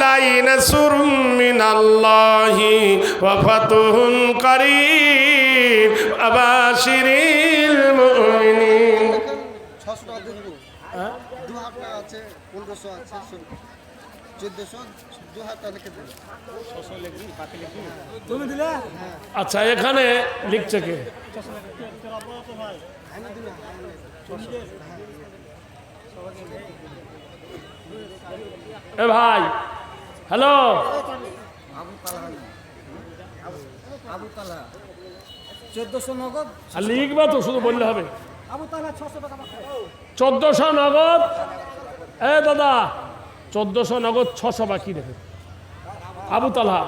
আলাই নাসরুম মিনাল্লাহি ওয়া ফাতুহুন করিম। আবাশিরিল মুমিনিন। ছশো টাকা দিয়ে দেবো দু হাজার টাকা আছে পনেরোশো আছে চোদ্দোশো দু হাজার টাকা লিখে দেবো আচ্ছা এখানে লিখছে কে? ভাই হ্যালো। চোদ্দোশো নগদ। লিখবা তো শুধু বললে হবে। চোদ্দশো নগদ? এ দাদা চোদ্দশো নগদ ছশো বাকি রেখে আবু তালা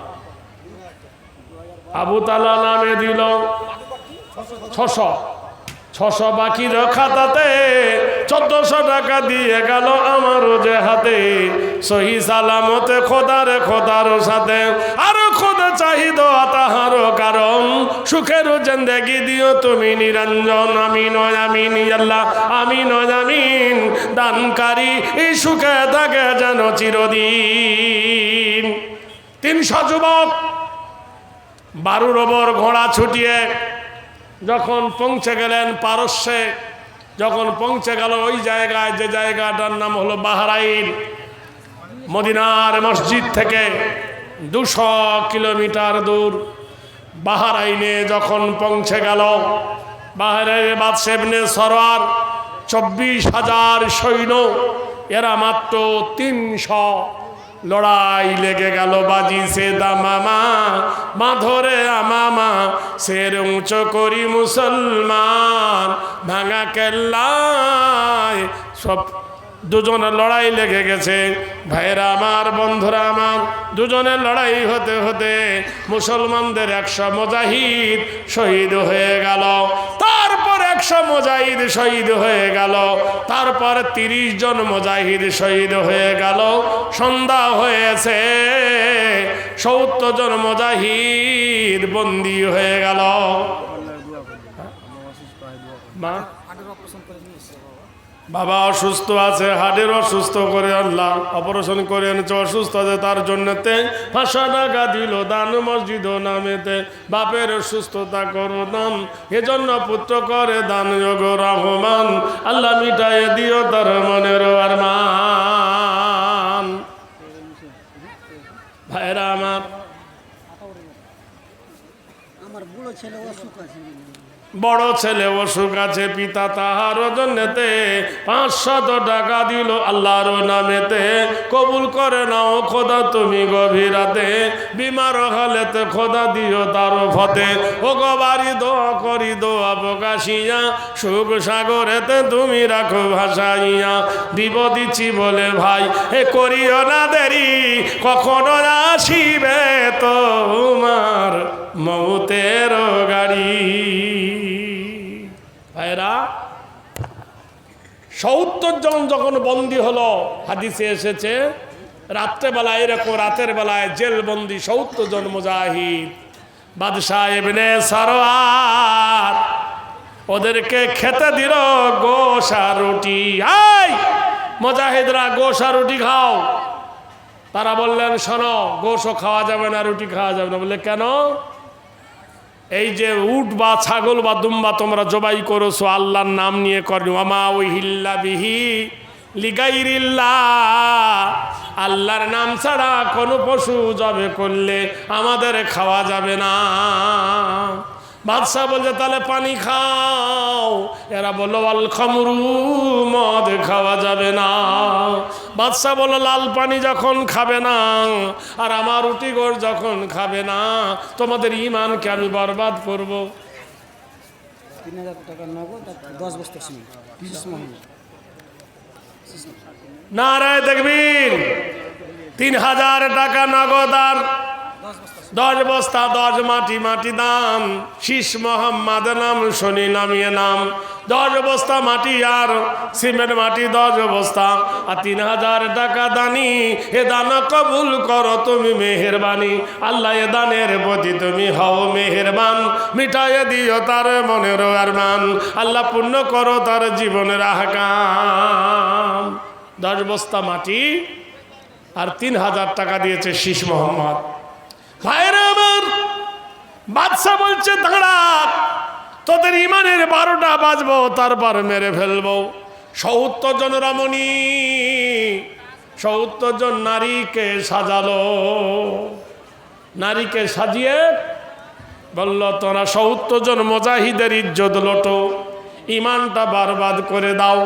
আবু তালা নামে দিল। ছশো ছশো। বাকি খাতাতে চোদ্দশো টাকা দিয়ে গেল আমারও যে হাতে। সহি সালামতে খোদার খোদার সাথে। আরও খোদা চাহিদ তাহারও কারণ। সুখের জেন্দেগি দিও তুমি নিরঞ্জন। আমি নয় আমিন, আল্লাহ। আমি নয় আমিন। দানকারী এই সুখে থাকে যেন চিরদিন। তিনশো যুবক বারুর ওপর ঘোড়া ছুটিয়ে যখন পৌঁছে গেলেন পারস্যে যখন পৌঁছে গেল ওই জায়গায়, যে জায়গাটার নাম হলো বাহরাইন, মদিনার মসজিদ থেকে দুশো কিলোমিটার দূর বাহারাইনে যখন পৌঁছে গেল বাহারাইনে বাদশেবনে সরোয়ার চব্বিশ হাজার সৈন্য, এরা মাত্র তিনশো লড়াই লেগে গেল বাজি সে দামামা, মাধরে আমামা, সের উঁচু করি মুসলমান, ভাঙা কেল্লায়। সব দুজনের লড়াই লেগে গেছে। ভাইরা আমার, বন্ধুরা আমার দুজনের লড়াই হতে হতে মুসলমানদের একশো মুজাহিদ শহীদ হয়ে গেল। একশো মুজাহিদ শহীদ হয়ে গেল। তারপর তিরিশ জন মুজাহিদ শহীদ হয়ে গেল। সন্ধ্যা হয়েছে সত্তর জন মুজাহিদ বন্দী হয়ে গেল। মা? বাবা অসুস্থ আছে হার্টের অসুস্থ করে আনলাম অপারেশন করে এনেছে, অসুস্থ আছে, তার জন্যতে পাঁচশো টাকা দিল দান মসজিদ নামেতে। বাপের সুস্থতা করো দান এজন্য পুত্র করে দান যোগ রহমান। আল্লাহ মিটাই দিও তার মনের আর মান ভাইরা আমার আমার বুড়ো ছেলে অসুখ আছে। বড় ছেলে অসুখ আছে, পিতা তাহার জন্যতে পাঁচশত টাকা দিল আল্লাহর নামেতে। কবুল করে নাও খোদা, তুমি গভীরাতে। বিমার হলেতে খোদা দিও তার ফতে ও গবারি দোয়া করি, দোয়া প্রকাশিয়া। সুখ সাগরেতে তুমি রাখো ভাসাইয়া। দিব দিচ্ছি বলে ভাই, এ করিও না দেরি, কখনো আসিবে তোমার সত্তর জন যখন বন্দি হলো, হাদিসে এসেছে, রাত্রেবেলায় এরকম, রাতের বেলায় জেল বন্দি সত্তর জন মুজাহিদ। বাদশাহ এমনি সারোয়ার ওদেরকে খেতে দিল গোসা রুটি। আই মুজাহিদরা গোসা রুটি খাও। তারা বললেন, শোনো, গোসও খাওয়া যাবে না, রুটি খাওয়া যাবে না। বললে কেন? এই যে উট বা ছাগল বা দুম্বা তোমরা জবাই করেছ, আল্লাহর নাম নিয়ে করো আমা ওই হিল্লা বিহি আল্লাহর নাম ছাড়া কোনো পশু জবে করলে আমাদের খাওয়া যাবে না। বাদশাহ বলছে তাহলে পানি খাও। এরা বলল আল খামরু মদ খাওয়া যাবে না। বাদশাহ বলল লাল পানি যখন খাবে না আর আমার রুটি গোড় যখন খাবে না তোমাদের ইমানকে আমি বরবাদ করব। তিন হাজার টাকা নগদ দশ বস্তা সিমেন্ট। পঁচিশ মহিলা। নারায় দেখবিন তিন হাজার টাকা নগদ আর দশ বস্তা, দশ মাটি মাটি দাম। শীষ মোহাম্মদ নাম শনি নামিয়ে নাম। দশ বস্তা মাটি আর সিমেন্ট মাটি দশ বস্তা। আর তিন হাজার টাকা দানি, এ দান কবুল করো তুমি মেহেরবানি। আল্লাহ এ দানের প্রতি তুমি হও মেহেরবান। মিটাইয়ে দিও তার মনের আরমান। আল্লাহ পূর্ণ করো তার জীবনের আহকাম। দশ বস্তা মাটি আর তিন হাজার টাকা দিয়েছে শীষ মোহাম্মদ। ভাইরা আমার বাদশাহ বলছে, দাঁড়া, তোদের ইমানের বারোটা বাজবো, তারপর মেরে ফেলব। সত্তর জন রমণী, সত্তর জন নারীকে সাজালো। নারীকে সাজিয়ে বলল, তোরা সত্তর জন মোজাহিদের ইজ্জত লোটো, ইমানটা বারবাদ করে দাও।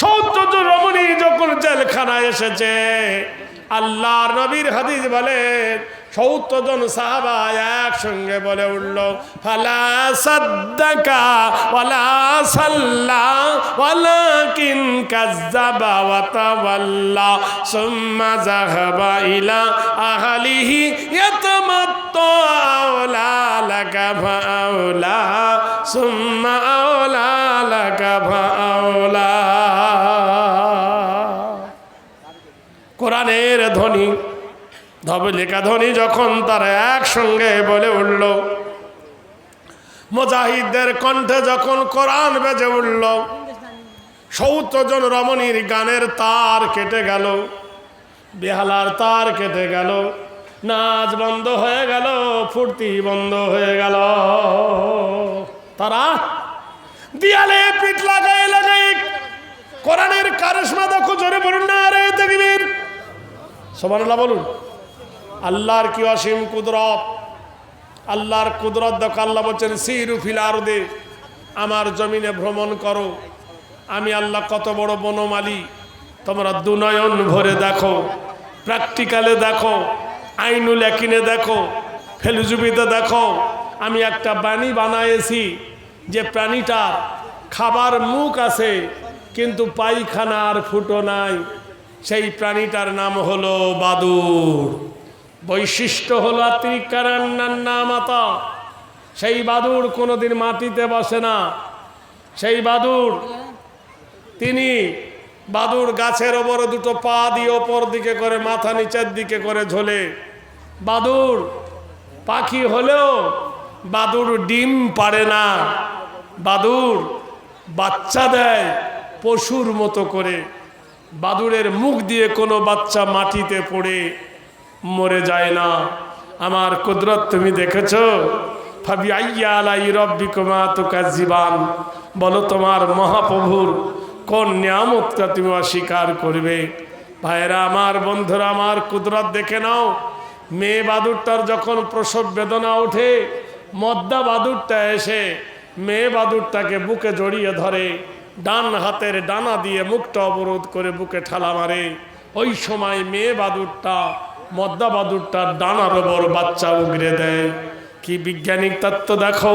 সত্তর জন রমণী যখন জেলখানায় এসেছে, আল্লাহর নবীর হাদিস বলে সত্তর জন সাহাবা একসঙ্গে বলে উঠল, ফালা সাদ্দাকা, ওয়ালা সাল্লা, ওয়ালাকিন কাজ্জাবা ওয়া তাওয়াল্লা, সুম্মা যাহাবা ইলা আহলিহি ইয়াতামাত্তা আওলা লাকা ফাআওলা সুম্মা আওলা লাকা ফাআওলা কোরআনের ধ্বনি ধবলিকা ধ্বনি যখন তারা একসঙ্গে বলে উঠল। মুজাহিদদের কণ্ঠে যখন কোরআন বেজে উঠল সত্তর জন রমণীর গানের তার কেটে গেল, বেহালার তার কেটে গেল, নাচ বন্ধ হয়ে গেল, ফুর্তি বন্ধ হয়ে গেল। তারা দিয়ালে পিঠ লাগাই লাগাই কোরআনের কারিশমা দেখো জোরে বলুন না আরে দেখবির সবানুল্লাহ বলুন। আল্লাহর কি অসীম কুদরত? আল্লাহর কুদরত দেখো, আল্লাহ বলছেন সিরুফিল আরদে, আমার জমিনে ভ্রমণ করো। আমি আল্লাহ কত বড় বনমালি। তোমরা দুনয়ন ভরে দেখো প্র্যাকটিক্যালে দেখো, আইনুল একিনে দেখো, ফেলুজুবিতে দেখো। আমি একটা বাণী বানাইছি যে প্রাণীটা খাবার মুখ আছে, কিন্তু পায়খানার ফুটো নাই। সেই প্রাণীটার নাম হলো বাদুর বৈশিষ্ট্য হলো আত্মিকারান্না মাতা। সেই বাদুর কোনোদিন মাটিতে বসে না। সেই বাদুর তিনি বাদুর গাছের ওপরে দুটো পা দিয়ে ওপর দিকে করে মাথা নিচের দিকে করে ঝোলে। বাদুর পাখি হলেও বাদুর ডিম পারে না। বাদুর বাচ্চা দেয় পশুর মতো করে। বাদুরের মুখ দিয়ে কোনো বাচ্চা মাটিতে পড়ে। মরে যায় না। আমার কুদরত তুমি দেখেছ? ভাবি আইয়া আলাই রব্বি কুমা বলো তোমার মহাপ্রভুর কোন নিয়ামতটা তুমি অস্বীকার করবে? ভাইরা আমার বন্ধুরা, আমার কুদরত দেখে নাও। মেয়ে বাদুরটার যখন প্রসব বেদনা ওঠে, মদ্দা বাদুরটা এসে মেয়ে বাদুরটাকে বুকে জড়িয়ে ধরে, ডান হাতের ডানা দিয়ে মুখটা অবরোধ করে বুকে ঠালা মারে। ওই সময় মেয়ে বাদুরটা মদ্দা বাদুরটার ডানার ওপর বাচ্চা উগড়ে দেয়। কি বিজ্ঞানিক তত্ত্ব দেখো,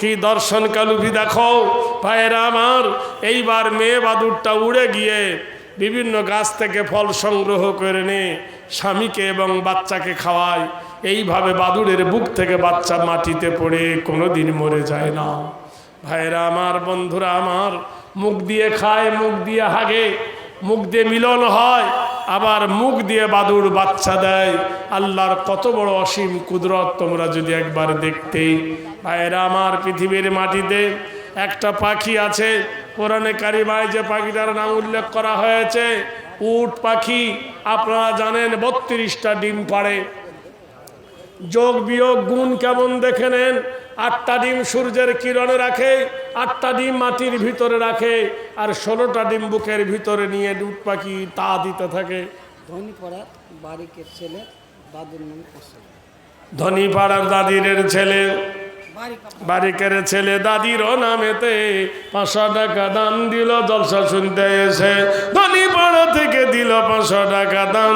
কি দর্শন কালুভি দেখো। ভাইয়েরা আমার, এইবার মেয়ে বাদুরটা উড়ে গিয়ে বিভিন্ন গাছ থেকে ফল সংগ্রহ করে নে স্বামীকে এবং বাচ্চাকে খাওয়ায়। এইভাবে বাদুড়ের বুক থেকে বাচ্চা মাটিতে পড়ে, কোনোদিন মরে যায় না। ভাইরা আমার, বন্ধুরা আমার, মুখ দিয়ে খায়, মুখ দিয়ে হাগে, মুখ দিয়ে মিলন হয়। আবার মুখ দিয়ে বাদুর বাচ্চা দেয়। আল্লাহর কত বড় অসীম কুদরত তোমরা যদি একবার দেখতে। ভাইরা আমার পৃথিবীর মাটিতে একটা পাখি আছে। কোরআনে কারিমায় যে পাখিটার নাম উল্লেখ করা হয়েছে, উট পাখি। আপনারা জানেন বত্রিশটা ডিম পাড়ে। যোগ বিয়োগ গুণ কেমন দেখে নেন। আটটা ডিম সূর্যের কিরণে রাখে আটটা ডিম মাটির ভিতরে রাখে আর ষোলোটা ডিম বুকের ভিতরে নিয়ে উট পাখি তা দিতে থাকে। ধনী বারিকের ছেলে নাম পাড়ার দাদিরের ছেলে বারিক বারিকের ছেলে দাদিরও নামেতে পাঁচশো টাকা দাম দিল জলসা শুনতে এসে ধনী পাড়া থেকে দিল পাঁচশো টাকা দান।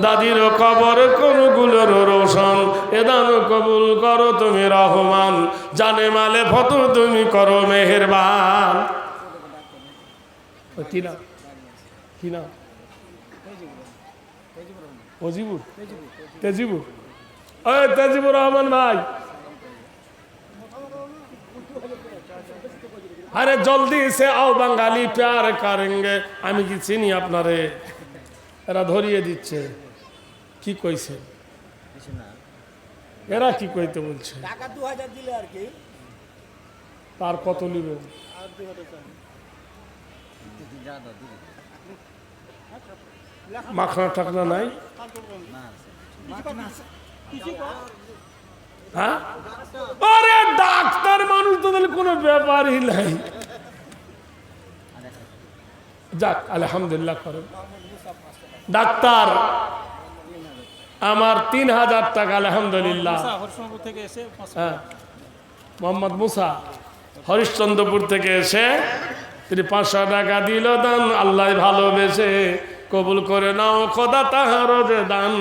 দাদিরও কবর কোনগুলোর রোশন? এ দান কবুল করো তুমি রহমান। জানে মালে ফত তুমি করো মেহেরবান। রহমান ভাই। আরে জলদি সে আও বাঙালি প্যার করেঙ্গে। আমি কি চিনি আপনারে? এরা ধরিয়ে দিচ্ছে। কি কইছে? এরা কি কইতে বলছে? টাকা দু হাজার দিলে আর কি। তার কত নিবে? মাখনা টাখনা নাই? হ্যাঁ? আরে ডাক্তার মানুষ তো তাহলে কোনো ব্যাপারই নাই। যাক আলহামদুলিল্লাহ করেন ডাক্তার আমার তিন হাজার টাকা আলহামদুলিল্লাহ। থেকে এসে পাঁচ- হ্যাঁ মোহাম্মদ মুসা হরিশ্চন্দ্রপুর থেকে এসে তিনি পাঁচশো টাকা দিল দান আল্লাহ ভালোবেসে কবুল করে নাও খোদা তাহার দান।